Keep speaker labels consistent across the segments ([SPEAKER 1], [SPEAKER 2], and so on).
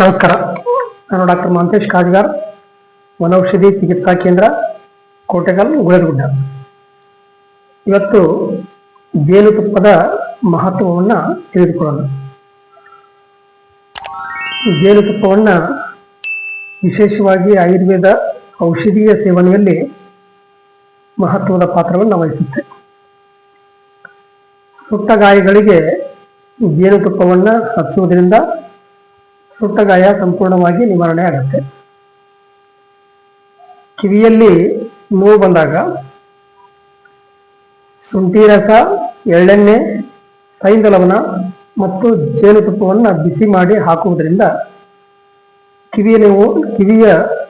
[SPEAKER 1] ನಮಸ್ಕಾರ. ನಾನು ಡಾಕ್ಟರ್ ಮಹಂತೇಶ್ ಕಾಜ್ಗಾರ್ ವನೌಷಧಿ ಚಿಕಿತ್ಸಾ ಕೇಂದ್ರ, ಕೋಟೆಗಲ್ ಗುಳೇದಗುಡ್ಡ ಇವತ್ತು ಜೇನುತುಪ್ಪದ ಮಹತ್ವವನ್ನು ತಿಳಿದುಕೊಳ್ಳೋಣ. ಜೇನುತುಪ್ಪವನ್ನು ವಿಶೇಷವಾಗಿ ಆಯುರ್ವೇದ ಔಷಧೀಯ ಸೇವನೆಯಲ್ಲಿ ಮಹತ್ವದ ಪಾತ್ರವನ್ನು ವಹಿಸುತ್ತೆ. ಸುಟ್ಟ ಗಾಯಗಳಿಗೆ ಜೇನುತುಪ್ಪವನ್ನು ಹಚ್ಚುವುದರಿಂದ ಸುಟ್ಟ ಗಾಯ ಸಂಪೂರ್ಣವಾಗಿ ನಿವಾರಣೆ ಆಗುತ್ತೆ. ಕಿವಿಯಲ್ಲಿ ನೋವು ಬಂದಾಗ ಶುಂಠಿ ರಸ, ಎಳ್ಳೆಣ್ಣೆ ಸೈಂದಲವನ ಮತ್ತು ಜೇನುತುಪ್ಪವನ್ನು ಬಿಸಿ ಮಾಡಿ ಹಾಕುವುದರಿಂದ ಕಿವಿಯ ನೋವು ಕಿವಿಯ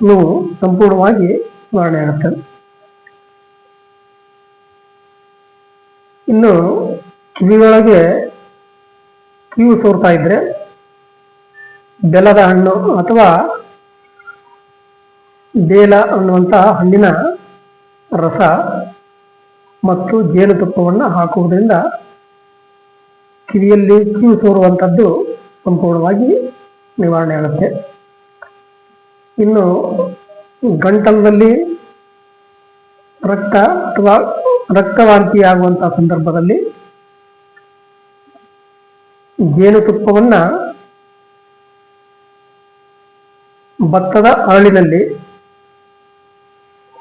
[SPEAKER 1] ನೋವು ಸಂಪೂರ್ಣವಾಗಿ ನಿವಾರಣೆ ಆಗುತ್ತೆ. ಇನ್ನು ಕಿವಿಯೊಳಗೆ ಕಿವಿ ಸೋರ್ತಾ ಇದ್ರೆ ಬೆಲ್ಲದ ಹಣ್ಣು ಅಥವಾ ಬೇಲ ಅನ್ನುವಂತಹ ಹಣ್ಣಿನ ರಸ ಮತ್ತು ಜೇನುತುಪ್ಪವನ್ನು ಹಾಕುವುದರಿಂದ ಕಿವಿಯಲ್ಲಿ ಕಿವಿ ಸೋರುವಂಥದ್ದು ಸಂಪೂರ್ಣವಾಗಿ ನಿವಾರಣೆ ಆಗುತ್ತೆ. ಇನ್ನು ಗಂಟಲದಲ್ಲಿ ರಕ್ತ ಅಥವಾ ರಕ್ತವಾಂತಿ ಆಗುವಂತಹ ಸಂದರ್ಭದಲ್ಲಿ ಜೇನುತುಪ್ಪವನ್ನ ಭತ್ತದ ಅರಳಿನಲ್ಲಿ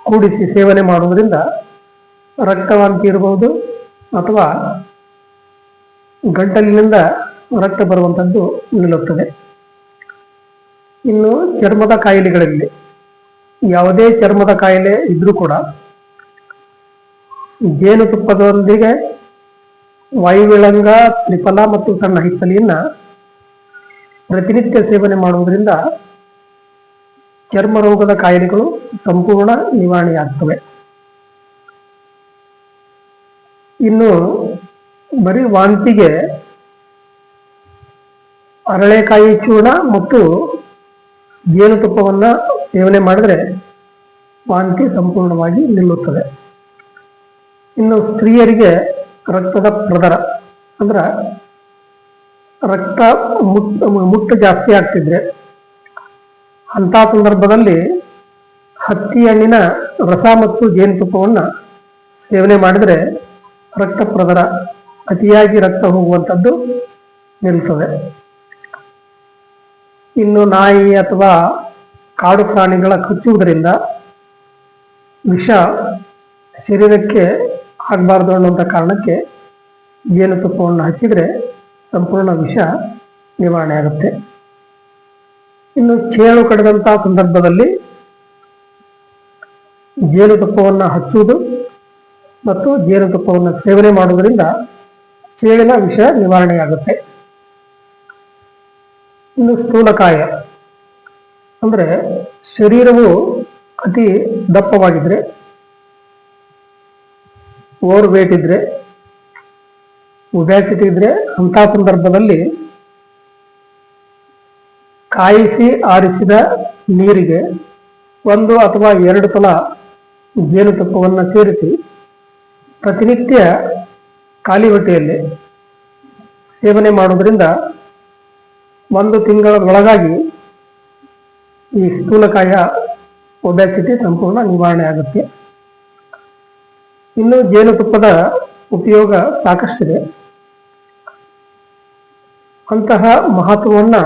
[SPEAKER 1] ಕೂಡಿಸಿ ಸೇವನೆ ಮಾಡುವುದರಿಂದ ರಕ್ತವಾಂತಿ ಇರಬಹುದು ಅಥವಾ ಗಂಟಲಿನಿಂದ ರಕ್ತ ಬರುವಂಥದ್ದು ನಿಲ್ಲುತ್ತದೆ. ಇನ್ನು ಚರ್ಮದ ಕಾಯಿಲೆಗಳಲ್ಲಿ ಯಾವುದೇ ಚರ್ಮದ ಕಾಯಿಲೆ ಇದ್ರೂ ಕೂಡ ಜೇನುತುಪ್ಪದೊಂದಿಗೆ ವಾಯುವಿಳಂಗ, ತ್ರಿಫಲ ಮತ್ತು ಸಣ್ಣ ಹಿತ್ತಲಿಯನ್ನ ಪ್ರತಿನಿತ್ಯ ಸೇವನೆ ಮಾಡುವುದರಿಂದ ಚರ್ಮ ರೋಗದ ಕಾಯಿಲೆಗಳು ಸಂಪೂರ್ಣ ನಿವಾರಣೆಯಾಗ್ತವೆ. ಇನ್ನು ಬರೀ ವಾಂತಿಗೆ ಅರಳೆಕಾಯಿ ಚೂರ್ಣ ಮತ್ತು ಜೇನುತುಪ್ಪವನ್ನು ಸೇವನೆ ಮಾಡಿದ್ರೆ ವಾಂತಿ ಸಂಪೂರ್ಣವಾಗಿ ನಿಲ್ಲುತ್ತದೆ. ಇನ್ನು ಸ್ತ್ರೀಯರಿಗೆ ರಕ್ತದ ಪ್ರದರ, ಅಂದ್ರೆ ರಕ್ತ ಮುಟ್ ಮುಟ್ಟು ಜಾಸ್ತಿ ಆಗ್ತಿದ್ರೆ ಅಂತ ಸಂದರ್ಭದಲ್ಲಿ ಹತ್ತಿ ಹಣ್ಣಿನ ರಸ ಮತ್ತು ಜೇನುತುಪ್ಪವನ್ನು ಸೇವನೆ ಮಾಡಿದರೆ ರಕ್ತ ಪ್ರದರ ಅತಿಯಾಗಿ ರಕ್ತ ಹೋಗುವಂಥದ್ದು ನಿಲ್ತದೆ. ಇನ್ನು ನಾಯಿ ಅಥವಾ ಕಾಡು ಪ್ರಾಣಿಗಳ ಕಚ್ಚುವುದರಿಂದ ವಿಷ ಶರೀರಕ್ಕೆ ಆಗಬಾರ್ದು ಅನ್ನುವಂಥ ಕಾರಣಕ್ಕೆ ಜೇನುತುಪ್ಪವನ್ನು ಹಚ್ಚಿದರೆ ಸಂಪೂರ್ಣ ವಿಷ ನಿವಾರಣೆ ಆಗುತ್ತೆ. ಇನ್ನು ಚೇಳು ಕಡಿದಂತಹ ಸಂದರ್ಭದಲ್ಲಿ ಜೇನುತುಪ್ಪವನ್ನು ಹಚ್ಚುವುದು ಮತ್ತು ಜೇನುತುಪ್ಪವನ್ನು ಸೇವನೆ ಮಾಡುವುದರಿಂದ ಚೇಳಿನ ವಿಷ ನಿವಾರಣೆಯಾಗುತ್ತೆ. ಇನ್ನು ಸ್ಥೂಲಕಾಯ ಅಂದರೆ ಶರೀರವು ಅತಿ ದಪ್ಪವಾಗಿದ್ರೆ ಓವರ್ ವೇಟ್ ಇದ್ರೆ ಒಬ್ಯಾಸಿಟಿ ಇದ್ರೆ ಅಂತ ಸಂದರ್ಭದಲ್ಲಿ ಕಾಯಿಸಿ ಆರಿಸಿದ ನೀರಿಗೆ ಒಂದು ಅಥವಾ ಎರಡು ಸಲ ಜೇನುತುಪ್ಪವನ್ನು ಸೇರಿಸಿ ಪ್ರತಿನಿತ್ಯ ಖಾಲಿ ಹೊಟ್ಟೆಯಲ್ಲಿ ಸೇವನೆ ಮಾಡುವುದರಿಂದ ಒಂದು ತಿಂಗಳ ಒಳಗಾಗಿ ಈ ಸ್ಥೂಲಕಾಯ ಒಬ್ಯಾಸಿಟಿ ಸಂಪೂರ್ಣ ನಿವಾರಣೆ ಆಗುತ್ತೆ. ಇನ್ನು ಜೇನುತುಪ್ಪದ ಉಪಯೋಗ ಸಾಕಷ್ಟಿದೆ. ಅಂತಹ ಮಹತ್ವವನ್ನು